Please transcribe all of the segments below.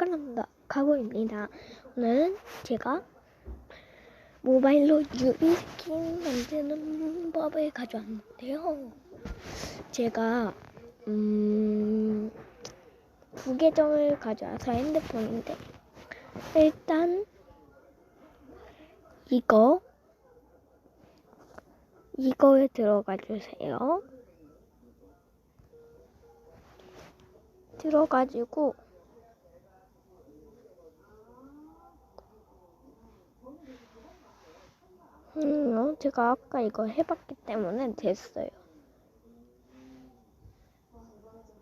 그런다 가고입니다. 오늘은 제가 모바일로 유리 스킨 만드는 법을 가져왔는데요. 제가 음 부계정을 가져와서 핸드폰인데 일단 이거 이거에 들어가 주세요. 들어가지고 음, 어, 제가 아까 이거 해봤기 때문에 됐어요.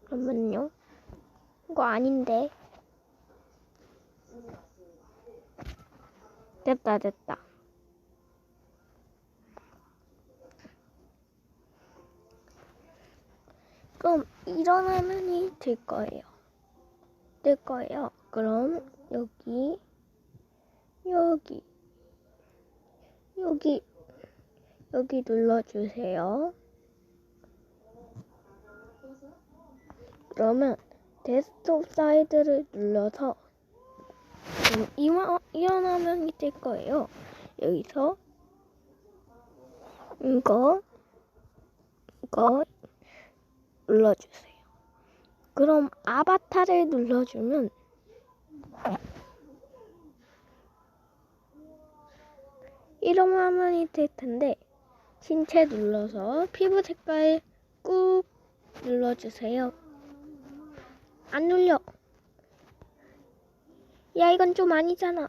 잠깐만요. 이거 아닌데. 됐다, 됐다. 그럼 이런 화면이 될 거예요. 될 거예요. 그럼 여기, 여기, 여기, 여기 눌러주세요. 그러면 데스크톱 사이드를 눌러서 음, 이와, 이런 화면이 될 거예요. 여기서 이거, 이거 눌러주세요. 그럼 아바타를 눌러주면 이런 화면이 될 텐데 신체 눌러서 피부 색깔 꾹 눌러주세요. 안 눌려. 야 이건 좀 아니잖아.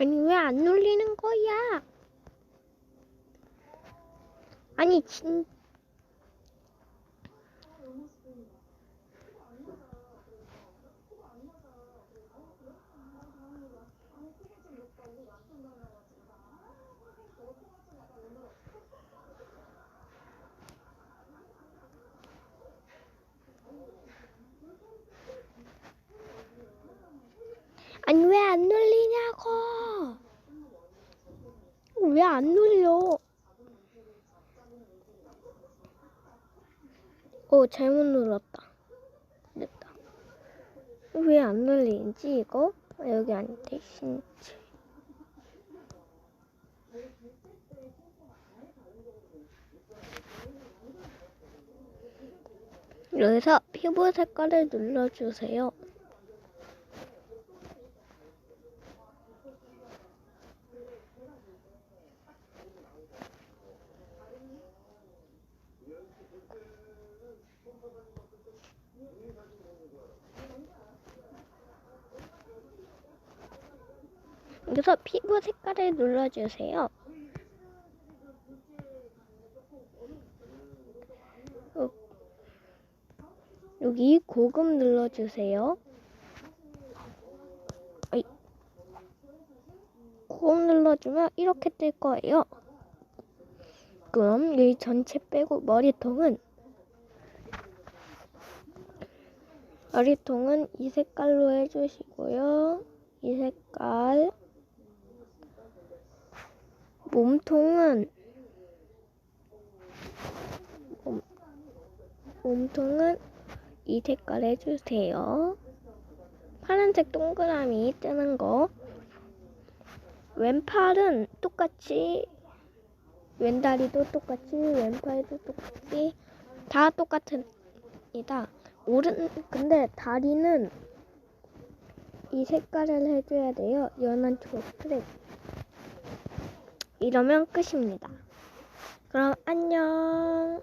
아니 왜 안 눌리는 거야? 아니 진 아니 왜 안 눌리냐고? 왜 안 눌려? 어 잘못 눌렀다. 됐다. 왜 안 눌리지 이거? 아, 여기 아닌데 신체. 여기서 피부 색깔을 눌러주세요. 여기서 피부 색깔을 눌러주세요. 어, 여기 고급 눌러주세요. 고급 눌러주면 이렇게 뜰 거예요. 그럼 여기 전체 빼고 머리통은 머리통은 이 색깔로 해주시고요. 이 색깔 몸통은 몸, 몸통은 이 색깔 해주세요. 파란색 동그라미 뜨는 거. 왼팔은 똑같이 왼다리도 똑같이 왼팔도 똑같이 다 똑같습니다. 오른 근데 다리는 이 색깔을 해줘야 돼요. 연한 초록색. 이러면 끝입니다. 그럼 안녕.